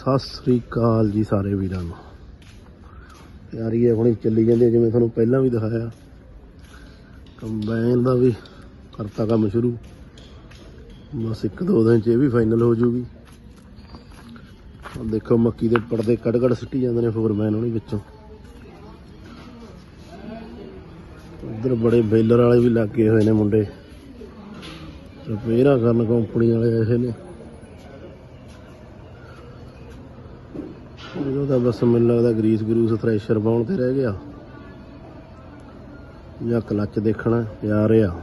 ਸਤਿ ਸ੍ਰੀ ਅਕਾਲ ਜੀ ਸਾਰੇ ਵੀਰਾਂ ਨੂੰ। ਤਿਆਰੀ ਹੈ ਆਪਣੀ ਚੱਲੀ ਜਾਂਦੀ ਹੈ, ਜਿਵੇਂ ਤੁਹਾਨੂੰ ਪਹਿਲਾਂ ਵੀ ਦਿਖਾਇਆ। ਕੰਬਾਈਨ ਦਾ ਵੀ ਕਰਤਾ ਕੰਮ ਸ਼ੁਰੂ। ਬਸ ਇੱਕ ਦੋ ਦਿਨ ਚ ਇਹ ਵੀ ਫਾਈਨਲ ਹੋ ਜੂਗੀ। ਦੇਖੋ ਮੱਕੀ ਦੇ ਪਰਦੇ ਕੱਢ ਕੱਢ ਸਿੱਟੀ ਜਾਂਦੇ ਨੇ ਫੋਰਮੈਨ ਉਹਨੇ ਵਿੱਚੋਂ। ਉਧਰ ਬੜੇ ਬੇਲਰ ਵਾਲੇ ਵੀ ਲੱਗੇ ਹੋਏ ਨੇ ਮੁੰਡੇ। ਰਿਪੇਅਰਾਂ ਕਰਨ ਕੰਪਨੀ ਵਾਲੇ ਆਏ ਨੇ। ਜਦੋਂ ਤਾਂ ਬਸ ਮੈਨੂੰ ਲੱਗਦਾ ਗਰੀਸ ਗਰੂਸ ਥ੍ਰੈਸ਼ਰ ਪਾਉਣ ਤੇ ਰਹਿ ਗਿਆ। ਜਾਂ ਕਲੱਚ ਦੇਖਣਾ ਪਿਆ ਰਿਹਾ।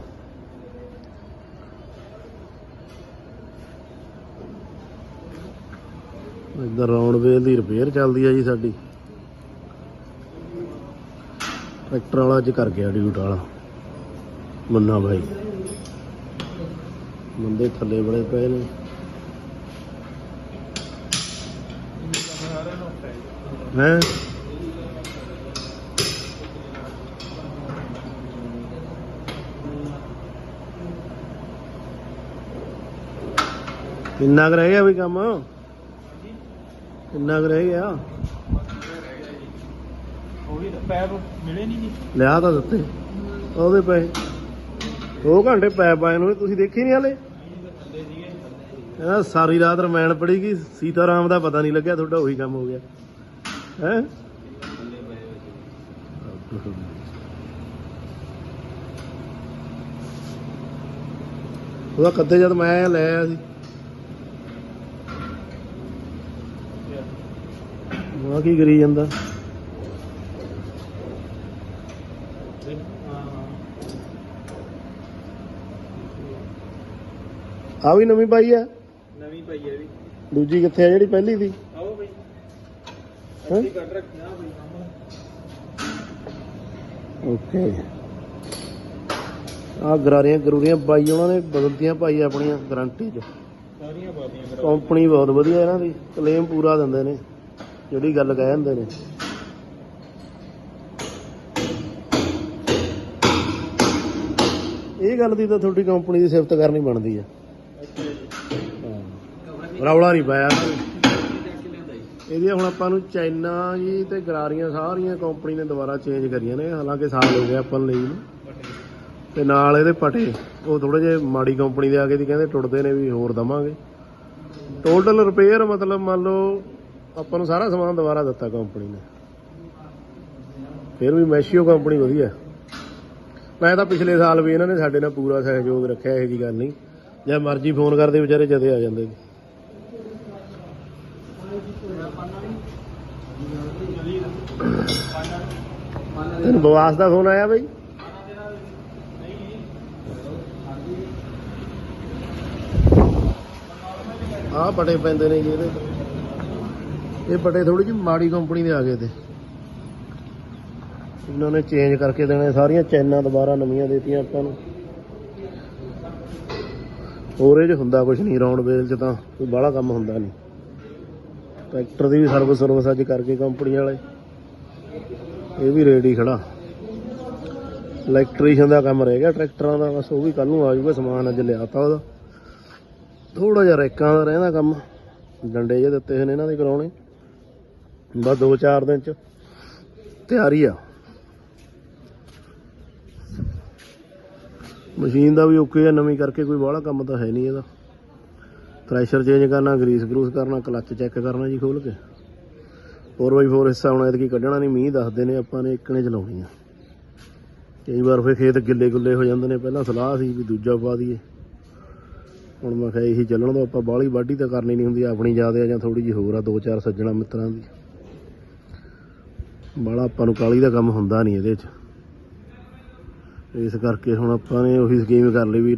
ਇੱਧਰ ਰਾਉਂਡ ਦੀ ਰਿਪੇਅਰ ਚੱਲਦੀ ਆ ਜੀ ਸਾਡੀ। ਟਰੈਕਟਰ ਵਾਲਾ ਅੱਜ ਕਰ ਗਿਆ ਡਿਊਟ ਵਾਲਾ। ਮੰਨਾ ਭਾਈ ਬੰਦੇ ਥੱਲੇ ਬੜੇ ਪਏ ਨੇ। ਹੈ ਕਿੰਨਾ ਕੁ ਰਹਿ ਗਿਆ ਵੀ ਕੰਮ ਕਿੰਨਾ ਕੁ ਰਹਿ ਗਿਆ ਉਹੀ ਤਾਂ ਪੈਪ ਮਿਲੇ ਨਹੀਂ ਜੀ ਲਿਆ ਤਾਂ ਦਿੱਤੇ ਉਹਦੇ ਪੈਸੇ ਦੋ ਘੰਟੇ ਪੈ ਪਾਏ ਨੂੰ ਤੁਸੀਂ ਦੇਖੀ ਨਹੀਂ ਹਲੇ ਕਹਿੰਦਾ ਸਾਰੀ ਰਾਤ ਰਮਾਇਣ ਪੜੀ ਗਈ ਸੀਤਾ ਰਾਮ ਦਾ ਪਤਾ ਨਹੀਂ ਲੱਗਿਆ ਤੁਹਾਡਾ ਉਹੀ ਕੰਮ ਹੋ ਗਿਆ. ਹੈ? ਉਹਦਾ ਕੱਦੇ ਜਦ ਮੈਂ ਆਇਆ ਲੈ ਆਇਆ ਸੀ। ਉਹ ਕੀ ਕਰੀ ਜਾਂਦਾ? ਆ ਵੀ ਨਵੀਂ ਪਾਈ ਆ ਨਵੀਂ ਪਈ ਹੈ ਵੀ ਦੂਜੀ ਕਿੱਥੇ ਆ? ਜਿਹੜੀ ਪਹਿਲੀ ਸੀ ਆਓ ਬਈ ਹੈਂ? ਅਸੀਂ ਕੱਢ ਰੱਖਿਆ ਬਈ ਸਾਹਮਣੇ ਓਕੇ ਆ ਗਰਾਰੀਆਂ ਗਰੂਰੀਆਂ ਪਾਈ ਉਹਨਾਂ ਨੇ ਬਦਲਤੀਆਂ ਪਾਈ ਆਪਣੀਆਂ ਗਾਰੰਟੀ 'ਚ। ਸਾਰੀਆਂ ਬਾਦੀਆਂ ਕਰਾ ਕੰਪਨੀ ਬਹੁਤ ਵਧੀਆ ਇਹਨਾਂ ਦੀ। ਕਲੇਮ ਪੂਰਾ ਦਿੰਦੇ ਨੇ। ਜਿਹੜੀ ਗੱਲ ਕਹਿ ਜਾਂਦੇ ਨੇ। ਇਹ ਗੱਲ ਦੀ ਤਾਂ ਤੁਹਾਡੀ ਕੰਪਨੀ ਦੀ ਸਿਫਤ ਕਰਨੀ ਬਣਦੀ ਆ। ਰੌਲਾ ਨਹੀਂ ਪਾਇਆ। ਇਹਦੀਆਂ ਹੁਣ ਆਪਾਂ ਨੂੰ ਚਾਈਨਾ ਜੀ ਤੇ ਗਰਾਰੀਆਂ ਸਾਰੀਆਂ ਕੰਪਨੀ ਨੇ ਦੁਬਾਰਾ ਚੇਂਜ ਕਰੀਆਂ ਨੇ, ਹਾਲਾਂਕਿ ਸਾਲ ਹੋ ਗਿਆ ਆਪਾਂ ਲਈ ਨੂੰ। ਤੇ ਨਾਲ ਇਹਦੇ ਪਟੇ, ਉਹ ਥੋੜੇ ਜਿਹੇ ਮਾੜੀ ਕੰਪਨੀ ਦੇ ਆ ਕੇ ਦੀ ਕਹਿੰਦੇ ਟੁੱਟਦੇ ਨੇ ਵੀ ਹੋਰ ਦਵਾਂਗੇ। ਟੋਟਲ ਰਿਪੇਅਰ ਮਤਲਬ ਮੰਨ ਲਓ ਆਪਾਂ ਨੂੰ ਸਾਰਾ ਸਮਾਨ ਦੁਬਾਰਾ ਦਿੱਤਾ ਕੰਪਨੀ ਨੇ। ਫਿਰ ਵੀ ਮੈਸ਼ੀਓ ਕੰਪਨੀ ਵਧੀਆ। ਮੈਂ ਤਾਂ ਪਿਛਲੇ ਸਾਲ ਵੀ ਇਹਨਾਂ ਨੇ ਸਾਡੇ ਨਾਲ ਪੂਰਾ ਸਹਿਯੋਗ ਰੱਖਿਆ, ਇਹੋ ਜੀ ਗੱਲ ਨਹੀਂ। ਜੇ ਮਰਜ਼ੀ ਫੋਨ ਕਰਦੇ ਵਿਚਾਰੇ ਜਦੇ ਆ ਜਾਂਦੇ ਤੈਨੂੰ ਬਵਾਸ ਦਾ ਫੋਨ ਆਇਆ ਬਈ? ਆਹ ਪਟੇ ਪੈਂਦੇ ਨੇ ਜੀ ਇਹਦੇ। ਇਹ ਪਟੇ ਥੋੜੀ ਜਿਹੀ ਮਾੜੀ ਕੰਪਨੀ ਦੇ ਆ ਗਏ ਤੇ। ਇਹਨਾਂ ਨੇ ਚੇਂਜ ਕਰਕੇ ਦੇਣੇ ਸਾਰੀਆਂ ਚੈਨਾਂ ਦੁਬਾਰਾ ਨਵੀਆਂ ਦੇਤੀਆਂ ਆਪਾਂ ਨੂੰ। ਹੋਰ ਇਹ 'ਚ ਹੁੰਦਾ ਕੁਝ ਨਹੀਂ ਰਾਉਂਡ ਵੇਲ 'ਚ ਤਾਂ ਕੋਈ ਬਾਹਲਾ ਕੰਮ ਹੁੰਦਾ ਨਹੀਂ। ਟਰੈਕਟਰ ਦੀ ਵੀ ਸਰਵਿਸ ਸਰਵਿਸ ਅੱਜ ਕਰਕੇ ਕੰਪਨੀ ਵਾਲੇ। ਇਹ ਵੀ ਰੇਡੀ ਖੜਾ। ਇਲੈਕਟ੍ਰੀਸ਼ੀਅਨ ਦਾ ਕੰਮ ਰਹਿ ਗਿਆ, ਟਰੈਕਟਰਾਂ ਦਾ ਬਸ ਉਹ ਵੀ ਕੱਲ ਨੂੰ ਆ ਜਾਊਗਾ ਸਮਾਨ ਅੱਜ ਲਿਆਤਾ ਉਹਦਾ। ਥੋੜਾ ਜਿਹਾ ਰੈਕਾਂ ਦਾ ਰਹਿੰਦਾ ਕੰਮ, ਡੰਡੇ ਜੇ ਦਿੱਤੇ ਹੋਏ ਨੇ ਇਹਨਾਂ ਦੇ ਕਰਾਉਣੇ। ਬਸ 2-4 ਦਿਨ ਚ ਤਿਆਰੀ ਆ। ਮਸ਼ੀਨ ਦਾ ਵੀ ਓਕੇ ਆ, ਨਵੀਂ ਕਰਕੇ ਕੋਈ ਬਾਹਲਾ ਕੰਮ ਤਾਂ ਹੈ ਨਹੀਂ ਇਹਦਾ। ਥ੍ਰੈਸ਼ਰ ਚੇਂਜ ਕਰਨਾ ਗਰੀਸ ਗਰੂਸ ਕਰਨਾ ਕਲੱਚ ਚੈੱਕ ਕਰਨਾ ਜੀ ਖੋਲ ਕੇ। 4x4 ਹਿੱਸਾ ਹੁਣ ਐਤਕੀ ਕੱਢਣਾ ਨਹੀਂ, ਮੀਂਹ ਦੱਸਦੇ ਨੇ ਆਪਾਂ ਨੇ ਇੱਕਣੇ ਚਲਾਉਣੀ ਆ। ਕਈ ਵਾਰ ਫੇ ਖੇਤ ਗਿੱਲੇ ਗੁੱਲੇ ਹੋ ਜਾਂਦੇ ਨੇ, ਪਹਿਲਾਂ ਸਲਾਹ ਸੀ ਵੀ ਦੂਜਾ ਪਾ ਦਈਏ। ਹੁਣ ਮੈਂ ਕਿਹਾ ਇਹੀ ਚੱਲਣ ਦੋ, ਆਪਾਂ ਬਾਹਲੀ ਵਾਢੀ ਤਾਂ ਕਰਨੀ ਨਹੀਂ ਹੁੰਦੀ, ਆਪਣੀ ਜ਼ਿਆਦਾ ਜਾਂ ਥੋੜੀ ਜਿਹੀ ਹੋਰ ਆ ਦੋ ਚਾਰ ਸੱਜਣਾ ਮਿੱਤਰਾਂ ਦੀ। ਬਾਹਲਾ ਆਪਾਂ ਨੂੰ ਕਾਲੀ ਦਾ ਕੰਮ ਹੁੰਦਾ ਨਹੀਂ ਇਹਦੇ 'ਚ। ਇਸ ਕਰਕੇ ਹੁਣ ਆਪਾਂ ਨੇ ਉਹੀ ਸਕੀਮ ਕਰ ਲਈ ਵੀ